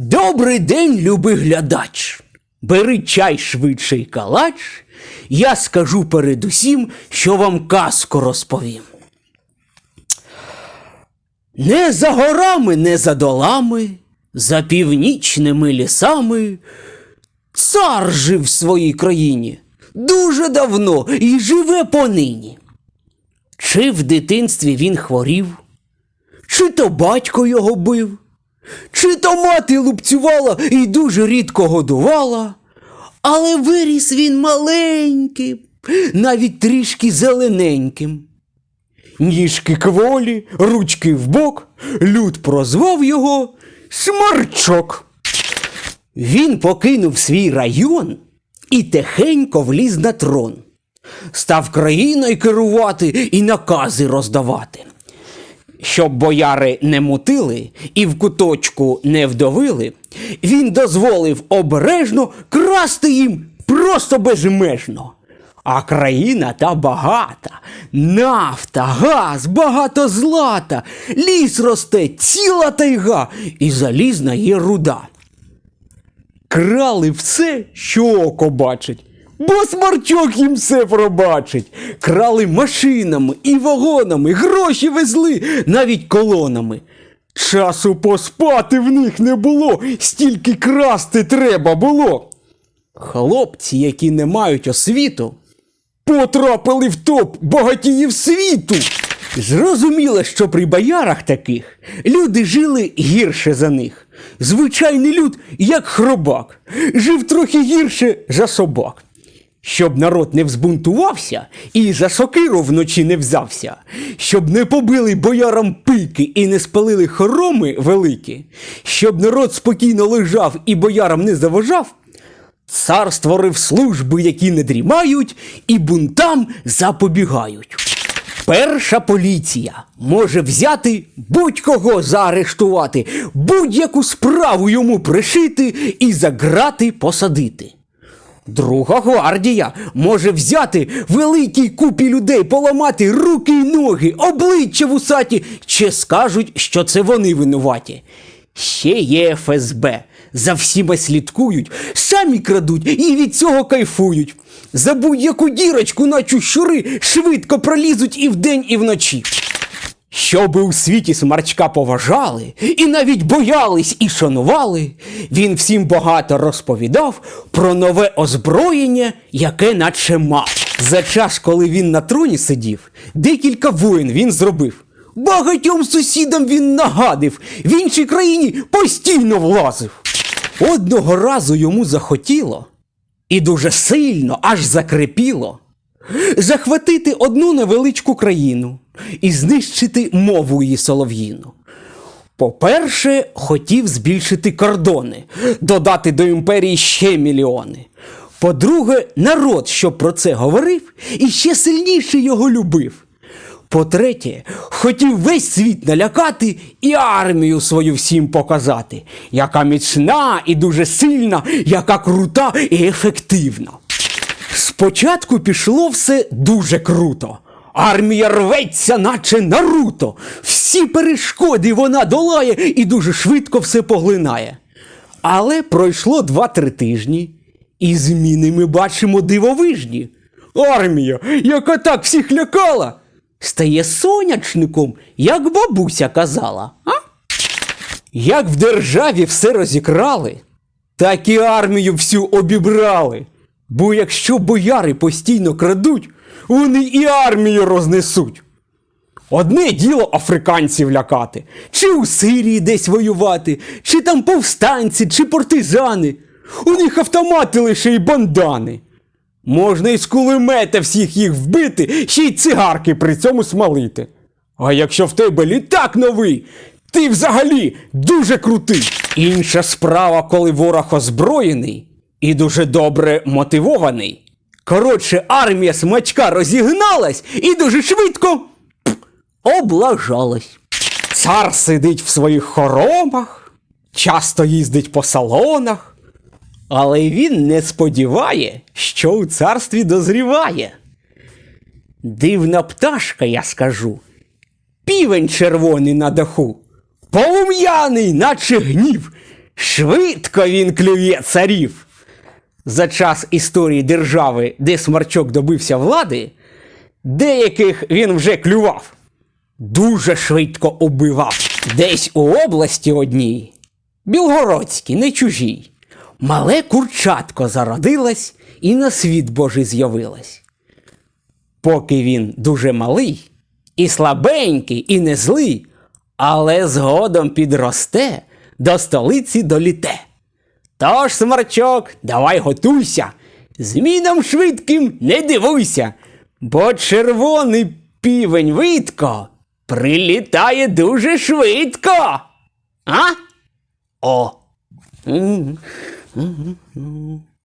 Добрий день, любий глядач. Бери чай швидше й калач. Я скажу передусім, що вам казку розповім. Не за горами, не за долами, за північними лісами. Цар жив в своїй країні дуже давно і живе понині. Чи в дитинстві він хворів, чи то батько його бив, чи то мати лупцювала і дуже рідко годувала, але виріс він маленьким, навіть трішки зелененьким. Ніжки кволі, ручки вбок, люд прозвав його Смарчок. Він покинув свій район і тихенько вліз на трон. Став країною керувати і накази роздавати. Щоб бояри не мутили і в куточку не вдовили, він дозволив обережно красти їм просто безмежно. А країна та багата, нафта, газ, багато злата, ліс росте, ціла тайга, і залізна є руда. Крали все, що око бачить, бо смарчок їм все пробачить. Крали машинами і вагонами, гроші везли навіть колонами. Часу поспати в них не було, стільки красти треба було. Хлопці, які не мають освіту, потрапили в топ багатіїв світу. Зрозуміло, що при боярах таких люди жили гірше за них. Звичайний люд, як хробак, жив трохи гірше за собак. Щоб народ не взбунтувався і за сокиру вночі не взявся, щоб не побили боярам пики і не спалили хороми великі, щоб народ спокійно лежав і боярам не заважав, Цар створив служби, які не дрімають, і бунтам запобігають. Перша поліція може взяти будь-кого заарештувати, будь-яку справу йому пришити і за грати посадити. Друга гвардія може взяти великій купі людей, поламати руки й ноги, обличчя вусаті, чи скажуть, що це вони винуваті. Ще є ФСБ. За всіма слідкують, самі крадуть і від цього кайфують. За будь-яку дірочку, наче щури, швидко пролізуть і вдень, і вночі. Щоби у світі смарчка поважали, і навіть боялись і шанували, він всім багато розповідав про нове озброєння, яке наче мав. За час, коли він на троні сидів, декілька воїн він зробив. Багатьом сусідам він нагадив, в іншій країні постійно влазив. Одного разу йому захотіло, і дуже сильно аж закрепіло, захватити одну невеличку країну і знищити мову її солов'їну. По-перше, хотів збільшити кордони, додати до імперії ще мільйони. По-друге, народ, що про це говорив, і ще сильніше його любив. По-третє, хотів весь світ налякати і армію свою всім показати, яка міцна і дуже сильна, яка крута і ефективна. Спочатку пішло все дуже круто. Армія рветься, наче Наруто. Всі перешкоди вона долає і дуже швидко все поглинає. Але пройшло 2-3 тижні, і зміни ми бачимо дивовижні. Армія, яка так всіх лякала, стає сонячником, як бабуся казала. А? Як в державі все розікрали, так і армію всю обібрали. Бо якщо бояри постійно крадуть, вони і армію рознесуть. Одне діло африканців лякати, чи у Сирії десь воювати, чи там повстанці, чи партизани. У них автомати лише й бандани. Можна із кулемета всіх їх вбити, ще й цигарки при цьому смалити. А якщо в тебе літак новий, ти взагалі дуже крутий. Інша справа, коли ворог озброєний і дуже добре мотивований. Коротше, армія смачка розігналась і дуже швидко облажалась. Цар сидить в своїх хоромах, часто їздить по салонах, але він не сподіває, що у царстві дозріває. Дивна пташка, я скажу, півень червоний на даху, полум'яний, наче гнів, Швидко він клює царів. За час історії держави, де смарчок добився влади, деяких він вже клював. Дуже швидко убивав. Десь у області одній, Білгородській, не чужій, мале курчатко зародилось і на світ Божий з'явилось. Поки він дуже малий, і слабенький, і не злий, але згодом підросте, до столиці доліте. Тож, смарчок, давай готуйся, змінам швидким не дивуйся, бо червоний півень Витко прилітає дуже швидко. А? О.